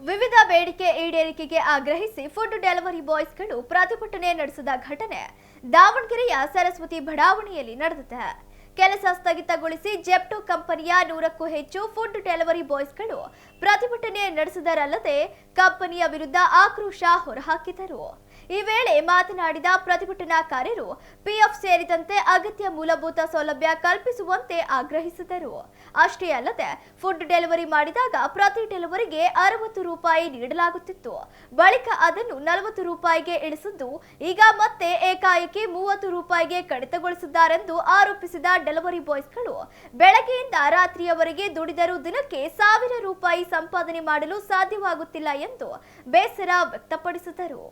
ವಿವಿಧ ಬೇಡಿಕೆ ಈಡೇರಿಕೆಗೆ ಆಗ್ರಹಿಸಿ ಫುಡ್ ಡೆಲಿವರಿ ಬಾಯ್ಸ್ಗಳು ಪ್ರತಿಭಟನೆ ನಡೆಸಿದ ಘಟನೆ ದಾವಣಗೆರೆಯ ಸರಸ್ವತಿ ಬಡಾವಣೆಯಲ್ಲಿ ನಡೆದಿದೆ. ಕೆಲಸ ಸ್ಥಗಿತಗೊಳಿಸಿ ಜೆಪ್ಟೋ ಕಂಪನಿಯ ನೂರಕ್ಕೂ ಹೆಚ್ಚು ಫುಡ್ ಡೆಲಿವರಿ ಬಾಯ್ಸ್ಗಳು ಪ್ರತಿಭಟನೆ ನಡೆಸಿದರಲ್ಲದೆ ಕಂಪನಿಯ ವಿರುದ್ಧ ಆಕ್ರೋಶ ಹೊರಹಾಕಿದರು. ಈ ವೇಳೆ ಮಾತನಾಡಿದ ಪ್ರತಿಭಟನಾಕಾರರು, ಪಿಎಫ್ ಸೇರಿದಂತೆ ಅಗತ್ಯ ಮೂಲಭೂತ ಸೌಲಭ್ಯ ಕಲ್ಪಿಸುವಂತೆ ಆಗ್ರಹಿಸಿದರು. ಅಷ್ಟೇ ಅಲ್ಲದೆ, ಫುಡ್ ಡೆಲಿವರಿ ಮಾಡಿದಾಗ ಪ್ರತಿ ಡೆಲಿವರಿಗೆ ಅರವತ್ತು ರೂಪಾಯಿ ನೀಡಲಾಗುತ್ತಿತ್ತು. ಬಳಿಕ ಅದನ್ನು ನಲವತ್ತು ರೂಪಾಯಿಗೆ ಇಳಿಸಿದ್ದು, ಈಗ ಮತ್ತೆ ಏಕಾಏಕಿ ಮೂವತ್ತು ರೂಪಾಯಿಗೆ ಕಡಿತಗೊಳಿಸಿದ್ದಾರೆಂದು ಆರೋಪಿಸಿದ ಡೆಲಿವರಿ ಬಾಯ್ಸ್ಗಳು ಬೆಳಗ್ಗೆಯಿಂದ ರಾತ್ರಿಯವರೆಗೆ ದುಡಿದರೂ ದಿನಕ್ಕೆ ಸಾವಿರ ರೂಪಾಯಿ ಸಂಪಾದನೆ ಮಾಡಲು ಸಾಧ್ಯವಾಗುತ್ತಿಲ್ಲ ಎಂದು ಬೇಸರ ವ್ಯಕ್ತಪಡಿಸಿದರು.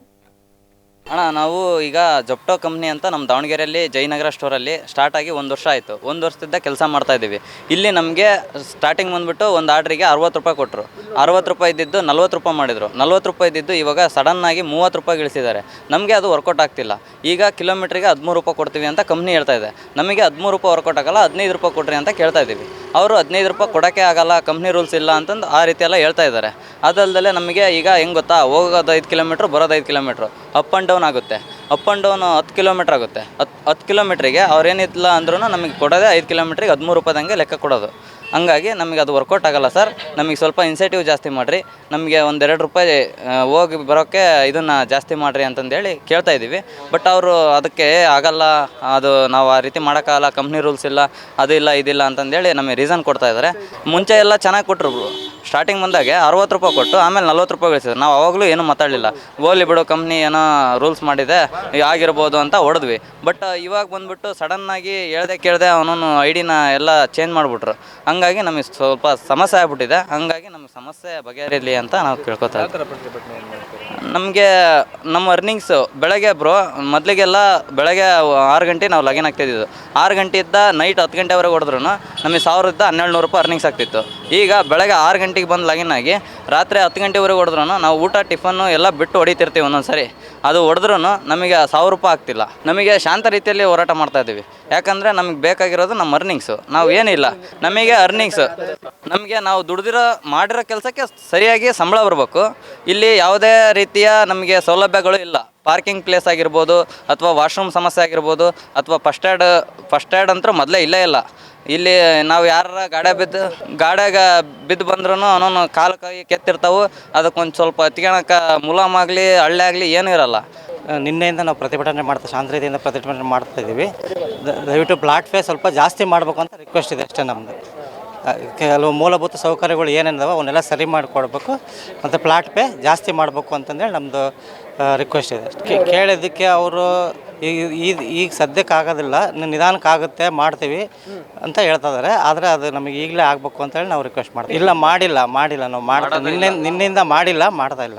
ಅಣ್ಣ, ನಾವು ಈಗ ಜೊಪ್ಟೋ ಕಂಪ್ನಿ ಅಂತ ನಮ್ಮ ದಾವಣಗೆರೆಯಲ್ಲಿ ಜಯನಗರ ಸ್ಟೋರಲ್ಲಿ ಸ್ಟಾರ್ಟ್ ಆಗಿ ಒಂದು ವರ್ಷ ಆಯಿತು. ಒಂದು ವರ್ಷದಿಂದ ಕೆಲಸ ಮಾಡ್ತಾ ಇದ್ದೀವಿ. ಇಲ್ಲಿ ನಮಗೆ ಸ್ಟಾರ್ಟಿಂಗ್ ಬಂದುಬಿಟ್ಟು ಒಂದು ಆರ್ಡ್ರಿಗೆ ಅರವತ್ತು ರೂಪಾಯಿ ಕೊಟ್ಟರು ಅರವತ್ತು ರೂಪಾಯಿ ಇದ್ದಿದ್ದು ನಲ್ವತ್ತು ರೂಪಾಯಿ ಮಾಡಿದರು. ನಲ್ವತ್ತು ರೂಪಾಯಿ ಇದ್ದಿದ್ದು ಇವಾಗ ಸಡನ್ನಾಗಿ ಮೂವತ್ತು ರೂಪಾಯಿ ಇಳಿಸಿದ್ದಾರೆ ನಮಗೆ ಅದು ವರ್ಕೌಟ್ ಆಗ್ತಿಲ್ಲ. ಈಗ ಕಿಲೋಮೀಟ್ರಿಗೆ ಹದಿಮೂರು ರೂಪಾಯಿ ಕೊಡ್ತೀವಿ ಅಂತ ಕಂಪ್ನಿ ಹೇಳ್ತಾ ಇದೆ. ನಮಗೆ ಹದಿಮೂರು ರೂಪಾಯಿ ವರ್ಕೌಟ್ ಆಗಲ್ಲ, ಹದಿನೈದು ರೂಪಾಯಿ ಕೊಡ್ರಿ ಅಂತ ಕೇಳ್ತಾ ಇದ್ದೀವಿ. ಅವರು ಹದಿನೈದು ರೂಪಾಯಿ ಕೊಡೋಕ್ಕೆ ಆಗಲ್ಲ ಕಂಪ್ನಿ ರೂಲ್ಸ್ ಇಲ್ಲ ಅಂತಂದು ಆ ರೀತಿ ಎಲ್ಲ ಹೇಳ್ತಾ ಇದ್ದಾರೆ. ಅದಲ್ಲದೆ ನಮಗೆ ಈಗ ಹೆಂಗೆ ಗೊತ್ತಾ, ಹೋಗೋದು ಐದು ಕಿಲೋಮೀಟ್ರ್ ಬರೋದು ಐದು ಕಿಲೋಮೀಟ್ರ್ ಅಪ್ ಆ್ಯಂಡ್ ಡೌನ್ ಆಗುತ್ತೆ. ಅಪ್ ಆ್ಯಂಡ್ ಡೌನ್ ಹತ್ತು ಕಿಲೋಮೀಟ್ರ್ ಆಗುತ್ತೆ. ಹತ್ತು ಹತ್ತು ಕಿಲೋಮೀಟ್ರಿಗೆ ಅವ್ರೇನಿಲ್ಲ ಅಂದ್ರೂ ನಮಗೆ ಕೊಡೋದೇ ಐದು ಕಿಲೋಮೀಟ್ರಿಗೆ ಹದಿಮೂರು ರೂಪಾಯಿದಂಗೆ ಲೆಕ್ಕ ಕೊಡೋದು. ಹಂಗಾಗಿ ನಮಗೆ ಅದು ವರ್ಕೌಟ್ ಆಗೋಲ್ಲ ಸರ್. ನಮಗೆ ಸ್ವಲ್ಪ ಇನ್ಸೆಂಟಿವ್ ಜಾಸ್ತಿ ಮಾಡಿರಿ. ನಮಗೆ ಒಂದೆರಡು ರೂಪಾಯಿ ಹೋಗಿ ಬರೋಕ್ಕೆ ಇದನ್ನು ಜಾಸ್ತಿ ಮಾಡಿರಿ ಅಂತಂದೇಳಿ ಕೇಳ್ತಾ ಇದ್ದೀವಿ. ಬಟ್ ಅವರು ಅದಕ್ಕೆ "ಏ, ಆಗಲ್ಲ ಅದು ನಾವು ಆ ರೀತಿ ಮಾಡೋಕ್ಕಾಗಲ್ಲ ಕಂಪ್ನಿ ರೂಲ್ಸ್ ಇಲ್ಲ ಅದು ಇಲ್ಲ ಇದಿಲ್ಲ ಅಂತಂದೇಳಿ ನಮಗೆ ರೀಸನ್ ಕೊಡ್ತಾ ಇದ್ದಾರೆ ಮುಂಚೆ ಎಲ್ಲ ಚೆನ್ನಾಗಿ ಕೊಟ್ಟರು ಸ್ಟಾರ್ಟಿಂಗ್ ಬಂದಾಗೆ ಅರವತ್ತು ರೂಪಾಯಿ ಕೊಟ್ಟು ಆಮೇಲೆ ನಲ್ವತ್ತು ರೂಪಾಯಿ ಗಳಿಸಿದ್ರು. ನಾವು ಅವಾಗಲೂ ಏನೂ ಮಾತಾಡಲಿಲ್ಲ. ಗೋಲಿ ಬಿಡೋ ಕಂಪ್ನಿ ಏನೋ ರೂಲ್ಸ್ ಮಾಡಿದೆ ಆಗಿರ್ಬೋದು ಅಂತ ಹೊಡೆದ್ವಿ. ಬಟ್ ಇವಾಗ ಬಂದ್ಬಿಟ್ಟು ಸಡನ್ನಾಗಿ ಹೇಳ್ದೆ ಕೇಳ್ದೆ ಅವನೂ ಐ ಡಿನ ಎಲ್ಲ ಚೇಂಜ್ ಮಾಡಿಬಿಟ್ರು. ಹಂಗಾಗಿ ನಮಗೆ ಸ್ವಲ್ಪ ಸಮಸ್ಯೆ ಆಗ್ಬಿಟ್ಟಿದೆ. ಹಂಗಾಗಿ ನಮಗೆ ಸಮಸ್ಯೆ ಬಗೆಹರಿಲಿ ಅಂತ ನಾವು ಕೇಳ್ಕೊತಾ ನಮಗೆ, ನಮ್ಮ ಅರ್ನಿಂಗ್ಸು ಬೆಳಗ್ಗೆ ಬ್ರೋ ಮೊದಲಿಗೆಲ್ಲ ಬೆಳಗ್ಗೆ ಆರು ಗಂಟೆ ನಾವು ಲಾಗಿನ್ ಆಗ್ತಿದ್ದಿದ್ದು ಆರು ಗಂಟೆಯಿಂದ ನೈಟ್ ಹತ್ತು ಗಂಟೆವರೆಗೆ ಹೊಡೆದ್ರು ನಮಗೆ ಸಾವಿರದ ಹನ್ನೆರಡು ನೂರು ರೂಪಾಯಿ ಅರ್ನಿಂಗ್ಸ್ ಆಗ್ತಿತ್ತು. ಈಗ ಬೆಳಗ್ಗೆ ಆರು ಗಂಟೆಗೆ ಬಂದು ಲಾಗಿನ್ ಆಗಿ ರಾತ್ರಿ ಹತ್ತು ಗಂಟೆವರೆಗೆ ಹೊಡೆದ್ರೂ ನಾವು ಊಟ ಟಿಫನ್ನು ಎಲ್ಲ ಬಿಟ್ಟು ಹೊಡಿತಿರ್ತೀವಿ ಒಂದೊಂದು ಸರಿ ಅದು ಹೊಡೆದ್ರೂ ನಮಗೆ ಸಾವಿರ ರೂಪಾಯಿ ಆಗ್ತಿಲ್ಲ. ನಮಗೆ ಶಾಂತ ರೀತಿಯಲ್ಲಿ ಹೋರಾಟ ಮಾಡ್ತಾ ಇದ್ದೀವಿ. ಯಾಕಂದರೆ ನಮಗೆ ಬೇಕಾಗಿರೋದು ನಮ್ಮ ಅರ್ನಿಂಗ್ಸು ನಾವು ಏನಿಲ್ಲ, ನಮಗೆ ಅರ್ನಿಂಗ್ಸು ನಮಗೆ ನಾವು ದುಡ್ದಿರೋ, ಮಾಡಿರೋ ಕೆಲಸಕ್ಕೆ ಸರಿಯಾಗಿ ಸಂಬಳ ಬರಬೇಕು. ಇಲ್ಲಿ ಯಾವುದೇ ರೀತಿಯ ನಮಗೆ ಸೌಲಭ್ಯಗಳು ಇಲ್ಲ. ಪಾರ್ಕಿಂಗ್ ಪ್ಲೇಸ್ ಆಗಿರ್ಬೋದು ಅಥವಾ ವಾಶ್ರೂಮ್ ಸಮಸ್ಯೆ ಆಗಿರ್ಬೋದು ಅಥವಾ ಫಸ್ಟ್ ಏಡ್ ಫಸ್ಟ್ ಏಡ್ ಅಂತೂ ಮೊದಲೇ ಇಲ್ಲೇ ಇಲ್ಲ. ಇಲ್ಲಿ ನಾವು ಯಾರ ಗಾಡ ಬಿದ್ದು, ಗಾಡ್ಯಾಗ ಬಿದ್ದು ಬಂದ್ರೂ ಅವನೊಂದು ಕಾಲು ಕೈ ಕೆತ್ತಿರ್ತಾವೆ. ಅದಕ್ಕೊಂದು ಸ್ವಲ್ಪ ಎತ್ಕೊಳಕ್ಕೆ ಮುಲಾಮಾಗಲಿ ಹಳ್ಳಿ ಆಗಲಿ ಏನೂ ಇರಲ್ಲ. ನಿನ್ನೆಯಿಂದ ನಾವು ಪ್ರತಿಭಟನೆ ಮಾಡ್ತಾ ಶಾಂತ ರೀತಿಯಿಂದ ಪ್ರತಿಭಟನೆ ಮಾಡ್ತಾ ಇದ್ದೀವಿ. ದಯವಿಟ್ಟು ಪ್ಲಾಟ್ ಫೇ ಸ್ವಲ್ಪ ಜಾಸ್ತಿ ಮಾಡಬೇಕು ಅಂತ ರಿಕ್ವೆಸ್ಟ್ ಇದೆ ಅಷ್ಟೇ ನಮ್ಮದು ಕೆಲವು ಮೂಲಭೂತ ಸೌಕರ್ಯಗಳು ಏನೇನಿದಾವೆ ಅವನ್ನೆಲ್ಲ ಸರಿ ಮಾಡಿಕೊಡ್ಬೇಕು. ಮತ್ತು ಪ್ಲಾಟ್ ಪೇ ಜಾಸ್ತಿ ಮಾಡಬೇಕು ಅಂತಂದೇಳಿ ನಮ್ಮದು ರಿಕ್ವೆಸ್ಟ್ ಇದೆ. ಕೇಳಿದಕ್ಕೆ ಕೇಳಿದ್ದಕ್ಕೆ ಅವರು ಈಗ ಈಗ ಈಗ ಸದ್ಯಕ್ಕೆ ಆಗೋದಿಲ್ಲ ನಿಧಾನಕ್ಕಾಗುತ್ತೆ ನಿಧಾನಕ್ಕೆ ಆಗುತ್ತೆ ಮಾಡ್ತೀವಿ ಅಂತ ಹೇಳ್ತಾ ಇದ್ದಾರೆ. ಆದರೆ ಅದು ನಮಗೆ ಈಗಲೇ ಆಗಬೇಕು ಅಂತೇಳಿ ನಾವು ರಿಕ್ವೆಸ್ಟ್ ಮಾಡ್ತೀವಿ. ಇಲ್ಲ ಮಾಡಿಲ್ಲ ಮಾಡಿಲ್ಲ. ನಾವು ಮಾಡ್ತಾ ನಿನ್ನೆ ನಿನ್ನೆಯಿಂದ ಮಾಡಿಲ್ಲ ಮಾಡ್ತಾ ಇಲ್ಲ.